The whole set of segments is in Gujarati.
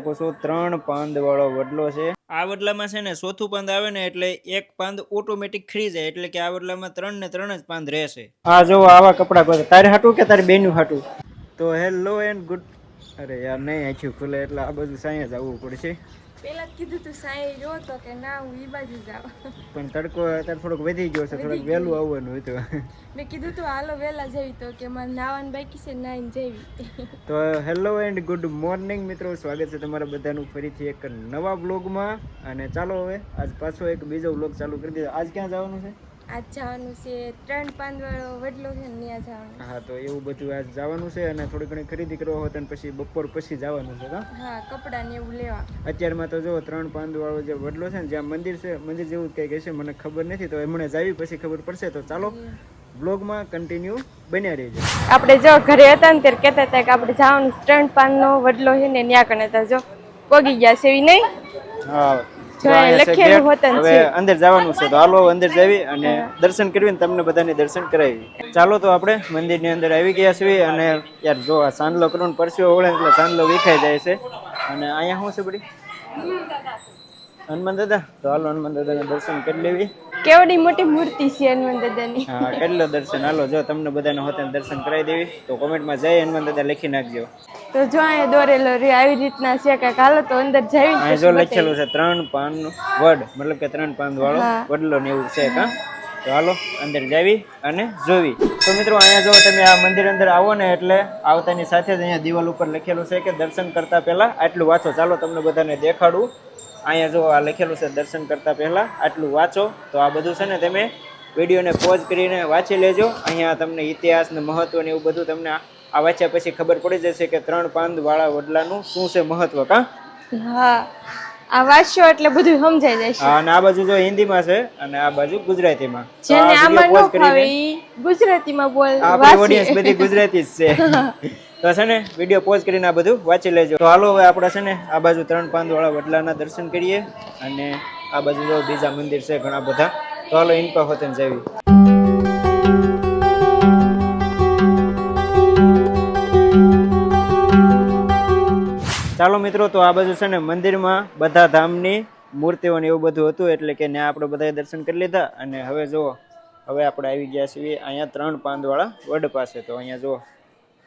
શકો છો. ત્રણ પાંદ વાળો વડલો છે. આ વડલામાં છે ને ચોથું પાંદ આવે ને એટલે એક પાંદ ઓટોમેટિક ખરી જાય. એટલે કે આ વડલામાં ત્રણ ને ત્રણ જ પાંદ રહેશે. આ જો આવા કપડા તારે હાટું કે તારે બેનું હાટું? તો હેલો એન્ડ ગુડ અરે યાર નહીં આંખ્યું ખુલે એટલે આ બધું સાંયે જ આવવું પડશે. પેલા કીધું તું સાઈ જો તો કે ના હું ઈ બાજુ જાવ પણ તડકો અત્યારે થોડોક વધી ગયો છે થોડુંક વહેલું આવવાનું હતું. મેં કીધું તું હાલો વહેલા જવી તો કે મારે નાવાનું બાકી છે નાઈને જવી. તો હેલો એન્ડ ગુડ મોર્નિંગ મિત્રો સ્વાગત છે તમારા બધાનું ફરીથી એક નવા બ્લોગમાં અને ચાલો હવે આજ પાછો એક બીજો બ્લોગ ચાલુ કરી દીધો આજ ક્યાં જવાનું છે? આજ જવાનું છે ત્રણ પાંચ વાળો વડલો છે ને ત્યાં જવાનું હા તો એવું બધું આજ જવાનું છે અને થોડી ઘણી ખરીદી કરવા હોય અને પછી બપોર પછી જવાનું છે હા હા કપડાં ને એવું લેવા. અત્યારમાં તો જો ત્રણ પાંદવાળો જે વડલો છે ને જ્યાં મંદિર છે મંદિર જેવું જ કંઈક હશે મને ખબર નથી તો એમણે જાવી પછી ખબર પડશે. તો ચાલો બ્લોગમાં કન્ટિન્યુ બન્યા રહેજો. આપણે જો ઘરે હતા ને ત્યારે કહેતા હતા કે આપણે જવાનું ત્રણ પાંચ નો વડલો છે ને ત્યાં કણે હતા જો પોગી ગયા છે એવી નહીં? હા. હવે અંદર જવાનું છે તો હાલો અંદર જવી અને દર્શન કરવી ને તમને બધાને દર્શન કરાવી. ચાલો તો આપણે મંદિરની અંદર આવી ગયા છીએ અને યાર જો આ ચાંદલો કરું પરસ્યો ઓળે એટલે ચાંદલો વિખાઈ જાય છે. અને અહીંયા શું છે બધી? હનુમાન દાદા. તો હાલો હનુમાન દાદાના દર્શન કરી લેવી. કેવડી મોટી મૂર્તિ છે હનુમાન દાદાની. હા કેટલો દર્શન. હાલો જો તમને બધાને હોતે દર્શન કરાવી દેવી. તો કોમેન્ટમાં જય હનુમાન દાદા લખી નાખજો. તો જો અહીંયા દોરેલો રે આવી રીતના છે કે કાલે તો અંદર જઈ અહીંયા જો લખેલું છે ત્રણ પાન વડ મતલબ કે ત્રણ પાન વાળો. વડલો ને એવું છે કા તો હાલો અંદર જાવી અને જોવી. તો મિત્રો અહીંયા જો તમે આ મંદિર અંદર આવો ને એટલે આવતાની સાથે જ અહીંયા દિવાલ ઉપર લખેલું છે કે દર્શન કરતા પહેલા આટલું વાંચો. ચાલો તમને બધાને દેખાડું. અહીંયા જો આ લખેલું છે દર્શન કરતા પહેલા આટલું વાંચો. તો આ બધું છે ને તમે વિડીયોને પોઝ કરીને વાંચી લેજો. અહીંયા તમને ઇતિહાસ ને મહત્વ ને એવું બધું તમને આ વાંચ્યા પછી ખબર પડી જશે કે ત્રણ પાંદ વાળા વડલાનું શું છે મહત્વ કા? હા. આ વાંચ્યો એટલે બધું સમજાઈ જશે. હા અને આ બાજુ જો હિન્દીમાં છે અને આ બાજુ ગુજરાતીમાં. જેને આમાં નો ફાવે ગુજરાતીમાં બોલ આપણી ઓડિયન્સ બધી ગુજરાતી જ છે. તો છે ને વીડિયો પોઝ કરીને આ બધું વાંચી લેજો. તો હાલો હવે આપણે છે ને આ બાજુ ત્રણ પાંદ વાળા વડલાના દર્શન કરીએ અને આ બાજુ જો બીજા મંદિર છે ઘણા બધા. તો હાલો ઇનપા હોતન જવી. ચાલો મિત્રો, તો આ બાજુ છે ને મંદિરમાં બધા ધામની મૂર્તિઓ ને એવું બધું હતું, એટલે કે ત્યાં આપણે બધાએ દર્શન કરી લીધા. અને હવે જુઓ, હવે આપણે આવી ગયા છીએ અહીંયા ત્રણ પાંદવાળા વડ પાસે. તો અહીંયા જુઓ,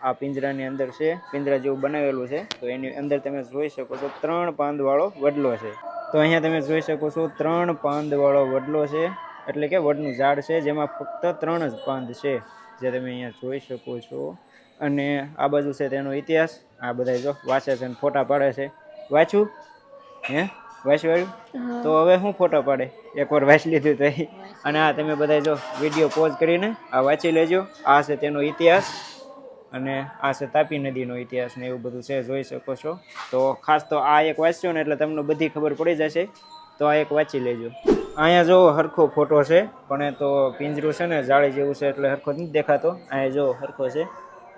આ પિંજરાની અંદર છે, પિંજરા જેવું બનાવેલું છે. તો એની અંદર તમે જોઈ શકો છો ત્રણ પાંદવાળો વડલો છે. તો અહીંયા તમે જોઈ શકો છો ત્રણ પાંદવાળો વડલો છે, એટલે કે વડનું ઝાડ છે, જેમાં ફક્ત ત્રણ જ પાંદ છે. જે તમે અહીંયા જોઈ શકો છો. અને આ બાજુ છે તેનો ઇતિહાસ. આ બધા જો વાંચે છે અને ફોટા પાડે છે. વાંચ્યું હે. વાંચવાયું તો હવે શું ફોટા પાડે? એકવાર વાંચી લીધું તો અને આ તમે બધા જો વીડિયો પોઝ કરીને આ વાંચી લેજો. આ છે તેનો ઇતિહાસ અને આ છે તાપી નદીનો ઇતિહાસ ને એવું બધું છે જોઈ શકો છો. તો ખાસ તો આ એક વાંચ્યો ને એટલે તમને બધી ખબર પડી જશે. તો આ એક વાંચી લેજો. અહીંયા જો હરખો ફોટો છે પણ એ તો પિંજરું છે ને જાળી જેવું છે એટલે હરખો નથી દેખાતો. અહીંયા જો હરખો છે.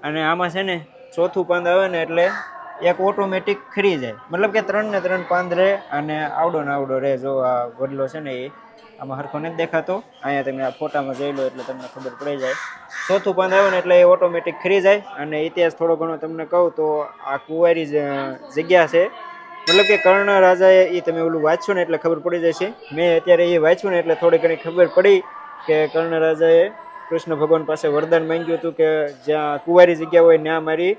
અને આમાં છે ને ચોથું પાંદ આવે ને એટલે એક ઓટોમેટિક ખરી જાય. મતલબ કે ત્રણ ને ત્રણ પાંદ રહે અને આવડો ને આવડો રહે. જો આ વડલો છે ને એ આમાં હરખો નથી દેખાતો. અહીંયા તમે આ ફોટામાં જોઈ લો એટલે તમને ખબર પડી જાય. ચોથું પાંદ આવે ને એટલે એ ઓટોમેટિક ખરી જાય. અને ઇતિહાસ થોડો ઘણો તમને કહું તો આ કુંવારી જગ્યા છે. મતલબ કે કર્ણ રાજાએ એ તમે ઓલું વાંચ્યું ને એટલે ખબર પડી જશે. મેં અત્યારે એ વાંચ્યું ને એટલે થોડી ઘણી ખબર પડી કે કર્ણ રાજાએ કૃષ્ણ ભગવાન પાસે વરદાન માંગ્યું હતું કે જ્યાં કુંવારી જગ્યા હોય ત્યાં મારી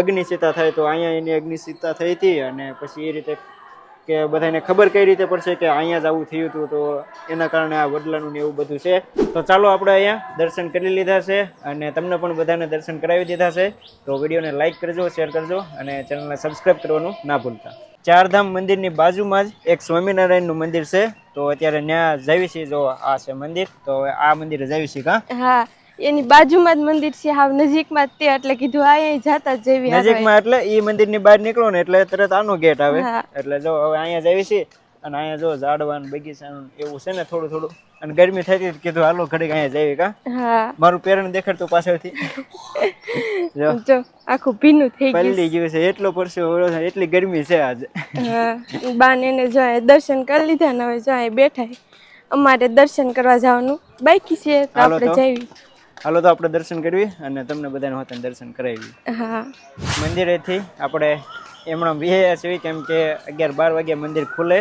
અગ્નિસીતા થાય તો અહીંયા એની અગ્નિસીતા થઈ હતી અને પછી એ રીતે કે બધાને ખબર કઈ રીતે પડશે કે અહીંયા જ આવું થયું હતું તો એના કારણે આ વડલાનું ને એવું બધું છે. તો ચાલો આપણે અહીંયા દર્શન કરી લીધા છે અને તમને પણ બધાને દર્શન કરાવી દીધા છે. તો વિડીયોને લાઇક કરજો શેર કરજો અને ચેનલને સબસ્ક્રાઈબ કરવાનું ના ભૂલતા. ચારધામ મંદિરની બાજુમાં જ એક સ્વામિનારાયણનું મંદિર છે. તો અત્યારે ત્યાં જઈએ છીએ જો આ છે મંદિર. તો આ મંદિરે જઈએ છીએ કા? હા એની બાજુમાં જ મંદિર છે. હાવ નજીકમાં જ તે એટલે કીધું આ અહીં જાતા જ જેવી નજીકમાં એટલે એ મંદિરની બહાર નીકળો ને એટલે તરત આનો ગેટ આવે. એટલે જો હવે અહીંયા જઈએ છીએ અને અહીંયા જો ઝાડવાનું બગીચાનું એવું છે ને થોડું થોડું. અને ગરમી થતી કીધું હાલો ઘડીક અહીંયા જઈએ કા? મારું પેરણ દેખાડતું પાછળથી. જો. આખું ભીનું થઈ ગયું પલળી ગયું છે એટલો પરસેવો વળ્યો છે એટલી ગરમી છે આજે. બાને એને જો દર્શન કરી લીધા ને હવે જો અહીંયા બેઠા. અમારે દર્શન કરવા જવાનું બાકી છે તો આપણે જઈએ હાલો તો આપણે દર્શન કરવી અને તમને બધાને હોતન દર્શન કરાવી. હા. મંદિરેથી આપણે એમણે વિહે છીએ કેમ કે અગિયાર બાર વાગે મંદિર ખુલે.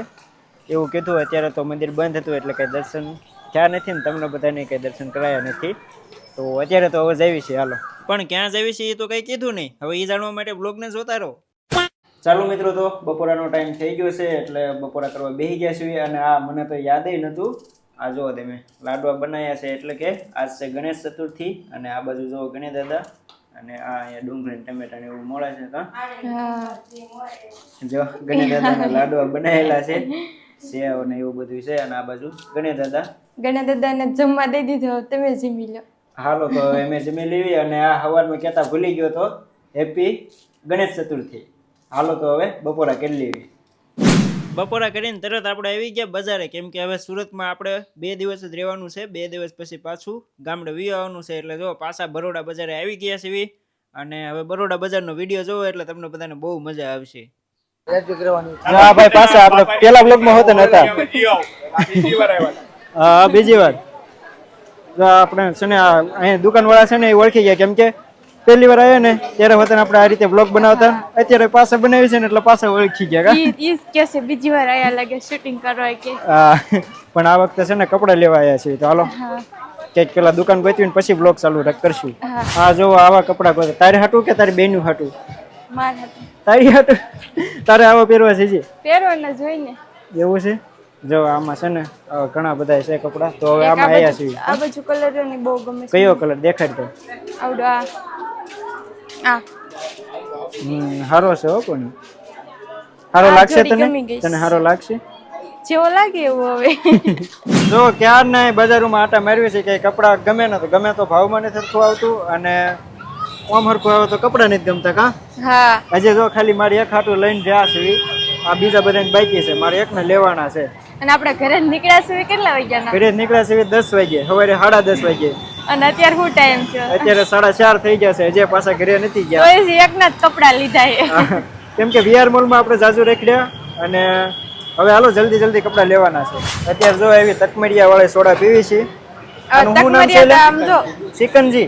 એવું કીધું અત્યારે તો મંદિર બંધ હતું એટલે કંઈ દર્શન થયા નથી ને તમને બધાને કંઈ દર્શન કરાયા નથી. તો અત્યારે તો હવે જઈએ છે હાલો. પણ ક્યાં જઈએ છે એ તો કંઈ કીધું નહીં. હવે એ જાણવા માટે બ્લોગને જોતા રહો. ચાલો મિત્રો તો બપોરાનો ટાઈમ થઈ ગયો છે એટલે બપોરા કરવા બેસી ગયા છીએ અને આ મને તો યાદય નહોતું. આ જુઓ તમે લાડવા બનાવ્યા છે એટલે કે આજ છે ગણેશ ચતુર્થી અને આ બાજુ જુઓ ગણેશ દાદા અને આ અહીંયા ડુંગળી ને ટમેટા ને એવું મળે છે તો. જો ગણેશ દાદાના લાડવા બનાવેલા છે સેવ ને એવું બધું છે અને આ બાજુ ગણેશ દાદા. ગણા દાદાને જમવા દઈ દીધો તમે જમી લો. હાલો તો હવે મેં જમી લેવી અને આ સવારમાં કહેતા ભૂલી ગયો તો હેપી ગણેશ ચતુર્થી. હાલો તો હવે બપોરા કરી લેવી. બપોરા કરીને તરત આપણે આવી ગયા બજારે. કેમ કે હવે સુરતમાં આપણે બે દિવસ જ રહેવાનું છે. બે દિવસ પછી પાછું ગામડે વી આવવાનું છે. એટલે જો પાછા બરોડા બજારે આવી ગયા છીએ. અને હવે બરોડા બજારનો વીડિયો જોવો એટલે તમને બધાને બહુ મજા આવશે. હા ભાઈ પાછા આપણે પેલા બ્લોગમાં હોતા નતા. હા બીજી વાત તો આપણે છે ને આ અહીંયા દુકાનવાળા છે ને એ ઓળખી ગયા. કેમ કે પહેલી વાર આવ્યા ને ત્યારે વતન આપણે આ રીતે બ્લોગ બનાવતા અત્યારે પાછા બનાવી છે ને એટલે પાસે ઓળખી ગયા ઈ કે છે બીજી વાર આયા લાગે શૂટિંગ કરવા કે. હા પણ આ વખતે છે ને કપડાં લેવા આવ્યા છીએ તો હાલો કંઈક પેલા દુકાન ગોતવીને પછી બ્લોગ ચાલુ કરશું. હા. આ જો આવા કપડાં ગોતે તારે હાટું કે તારી બેનું હાટું? તારી હાટું? તારે આવો પહેરવા છે જી? પહેરવાના જોઈને એવું છે? જો આમાં છે ને ઘણા બધા છે કપડા તો હવે આમાં આયા છે આ બાજુ કલર ને બહુ ગમે છે. કયો કલર? દેખાડ તો. આવડો આ. આ. હમ હારો છે હો કોની હારો લાગશે તને? તને હારો લાગશે? જેવો લાગે એવો હવે. જો ક્યાર ના બજારમાં આટા મારવી છે કે કપડા ગમે ન તો ગમે તો ભાવમાં નથી સરખું આવતું અને ઓમ હરખું આવે તો કપડા નથી ગમતા કા? હા. આજે જો ખાલી મારી એક હાટું લઈને જ્યાં છે આ બીજા બધાને બાકી છે. મારે એકને લેવાના છે. અને આપણે ઘરે નીકળ્યા સુધી કેટલા વાગ્યા ઘરે નીકળ્યા સુધી દસ વાગે સવારે સાડા દસ વાગે અને અત્યારે શું ટાઈમ છે? અત્યારે સાડા ચાર થઈ ગયા છે. હજી પાછા ઘરે નથી ગયા. એકના જ કપડા લીધા છે. કેમ કે વીઆર મોલમાં આપણે જાજુ રેખડ્યા અને હવે હાલો જલ્દી જલ્દી કપડાં લેવાના છે. અત્યારે જો એવી તકમેડિયા વાળી સોડા પીવી છે. આનું નામ છે આમ જો. ચિકનજી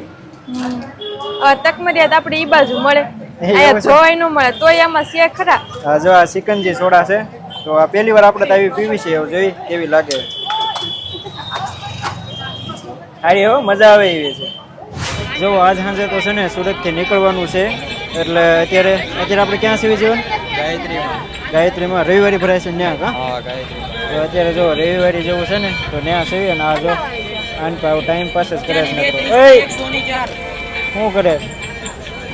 આપણે ઈ બાજુ મળે. અહીંયા જોવાય ન મળે. તોય આમાં છે ખરા. આ જો આ ચિકનજી સોડા છે. તો આ પહેલી વાર આપણે તો આવી પીવી છે એવું જોઈ કેવી લાગે. સારી હો મજા આવે એવી છે. જો આજ સાંજે તો છે ને સુરતથી નીકળવાનું છે. એટલે અત્યારે અત્યારે આપણે ક્યાં સીવી જીવન? ગાયત્રીમાં. રવિવારી ભરાય છે ત્યાં હા તો અત્યારે જો રવિવારી જેવું છે ને તો ત્યાં સીવી અને આ જો આન પર ટાઈમ પાસ જ કરે છે! શું કરે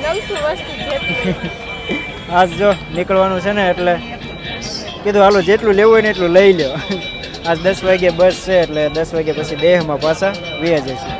લઉં છું વસ્તુ જે આજ જો નીકળવાનું છે ને એટલે કીધું, હાલો, જેટલું લેવું હોય ને એટલું લઈ લ્યો. આજ દસ વાગે બસ છે, એટલે દસ વાગે પછી દેહમાં પાછા વ્યા જશે